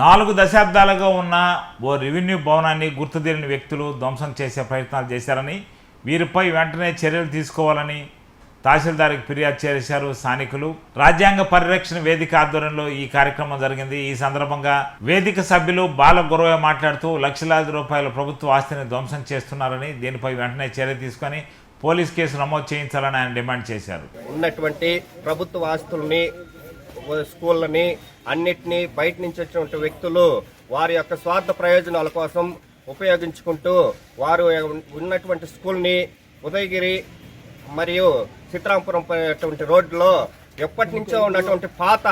నాలుగు దశాబ్దాలుగా ఉన్న ఓ రెవెన్యూ భవనాన్ని గుర్తుదేరిని వ్యక్తులు ధ్వంసం చేసే ప్రయత్నాలు చేశారని వీరిపై వెంటనే చర్యలు తీసుకోవాలని తహసీల్దార్కి ఫిర్యాదు చేశారు స్థానికులు. రాజ్యాంగ పరిరక్షణ వేదిక ఆధ్వర్యంలో ఈ కార్యక్రమం జరిగింది. ఈ సందర్భంగా వేదిక సభ్యులు బాల గురవ మాట్లాడుతూ లక్షలాది రూపాయల ప్రభుత్వ ఆస్తిని ధ్వంసం చేస్తున్నారని దీనిపై వెంటనే చర్య తీసుకొని పోలీస్ కేసు నమోదు చేయించాలని ఆయన డిమాండ్ చేశారు. ఉన్నటువంటి ప్రభుత్వ ఆస్తుల్ని స్కూళ్ళని అన్నిటినీ బయట నుంచి వచ్చినటువంటి వ్యక్తులు వారి యొక్క స్వార్థ ప్రయోజనాల కోసం ఉపయోగించుకుంటూ వారు ఉన్నటువంటి స్కూల్ని ఉదయగిరి మరియు చిత్రాంపురం అటువంటి రోడ్లో ఎప్పటి నుంచో ఉన్నటువంటి పాత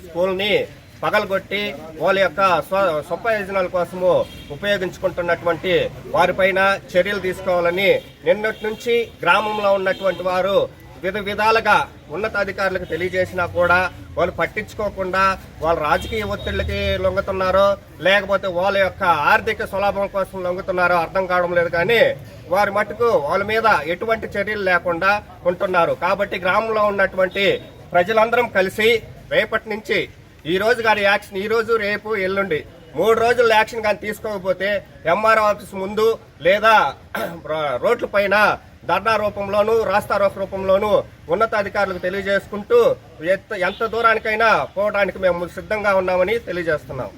స్కూల్ని పగలగొట్టి వాళ్ళ యొక్క స్వ స్వప్రయోజనాల కోసము ఉపయోగించుకుంటున్నటువంటి వారిపైన చర్యలు తీసుకోవాలని నిన్నటి నుంచి గ్రామంలో ఉన్నటువంటి వారు వివిధ విధాలుగా ఉన్నతాధికారులకు తెలియజేసినా కూడా వాళ్ళు పట్టించుకోకుండా వాళ్ళ రాజకీయ ఒత్తిళ్ళకి లొంగుతున్నారో లేకపోతే వాళ్ళ యొక్క ఆర్థిక స్వలాభం కోసం లొంగుతున్నారో అర్థం కావడం లేదు కానీ వారి మటుకు వాళ్ళ మీద ఎటువంటి చర్యలు లేకుండా ఉంటున్నారు. కాబట్టి గ్రామంలో ఉన్నటువంటి ప్రజలందరం కలిసి రేపటి నుంచి ఈ రోజు గారి యాక్షన్ ఈ రోజు రేపు ఎల్లుండి మూడు రోజులు యాక్షన్ కానీ తీసుకోకపోతే ఎంఆర్ఓ ఆఫీస్ ముందు లేదా రోడ్ల పైన ధర్నా రూపంలోనూ రాస్తారోఫ్ రూపంలోనూ ఉన్నతాధికారులకు తెలియజేసుకుంటూ ఎంత ఎంత దూరానికైనా పోవడానికి మేము సిద్ధంగా ఉన్నామని తెలియజేస్తున్నాం.